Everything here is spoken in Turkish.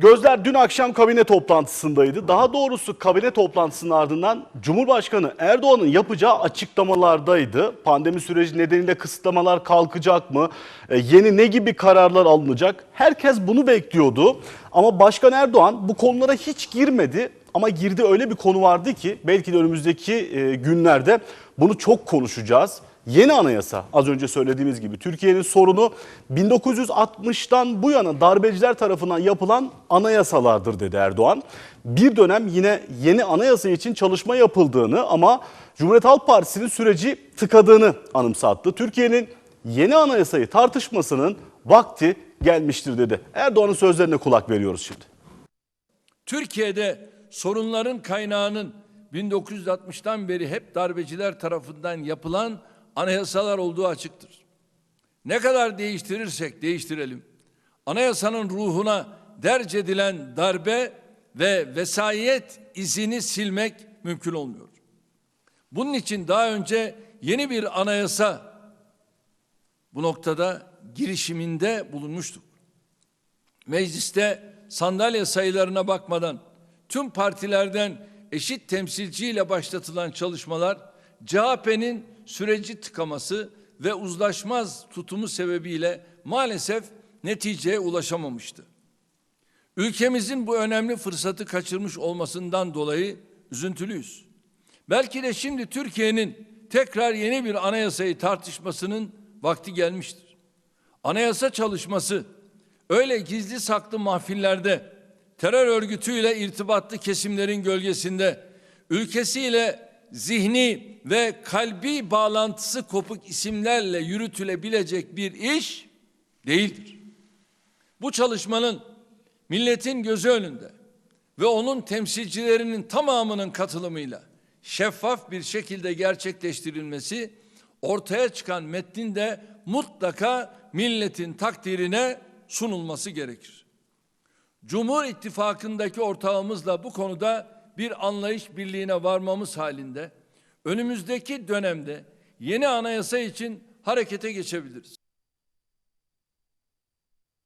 Gözler dün akşam kabine toplantısındaydı. Daha doğrusu kabine toplantısının ardından Cumhurbaşkanı Erdoğan'ın yapacağı açıklamalardaydı. Pandemi süreci nedeniyle kısıtlamalar kalkacak mı? E, yeni ne gibi kararlar alınacak? Herkes bunu bekliyordu. Ama Başkan Erdoğan bu konulara hiç girmedi. Ama girdi öyle bir konu vardı ki belki de önümüzdeki e, günlerde bunu çok konuşacağız. Yeni anayasa az önce söylediğimiz gibi Türkiye'nin sorunu 1960'tan bu yana darbeciler tarafından yapılan anayasalardır dedi Erdoğan. Bir dönem yine yeni anayasa için çalışma yapıldığını ama Cumhuriyet Halk Partisi'nin süreci tıkadığını anımsattı. Türkiye'nin yeni anayasayı tartışmasının vakti gelmiştir dedi. Erdoğan'ın sözlerine kulak veriyoruz şimdi. Türkiye'de sorunların kaynağının 1960'tan beri hep darbeciler tarafından yapılan anayasalar olduğu açıktır. Ne kadar değiştirirsek değiştirelim. Anayasanın ruhuna derc edilen darbe ve vesayet izini silmek mümkün olmuyor. Bunun için daha önce yeni bir anayasa bu noktada girişiminde bulunmuştuk. Mecliste sandalye sayılarına bakmadan tüm partilerden eşit temsilciyle başlatılan çalışmalar CHP'nin süreci tıkaması ve uzlaşmaz tutumu sebebiyle maalesef neticeye ulaşamamıştı. Ülkemizin bu önemli fırsatı kaçırmış olmasından dolayı üzüntülüyüz. Belki de şimdi Türkiye'nin tekrar yeni bir anayasayı tartışmasının vakti gelmiştir. Anayasa çalışması öyle gizli saklı mahfillerde terör örgütüyle irtibatlı kesimlerin gölgesinde ülkesiyle zihni ve kalbi bağlantısı kopuk isimlerle yürütülebilecek bir iş değildir. Bu çalışmanın milletin gözü önünde ve onun temsilcilerinin tamamının katılımıyla şeffaf bir şekilde gerçekleştirilmesi ortaya çıkan metnin de mutlaka milletin takdirine sunulması gerekir. Cumhur İttifakı'ndaki ortağımızla bu konuda bir anlayış birliğine varmamız halinde önümüzdeki dönemde yeni anayasa için harekete geçebiliriz.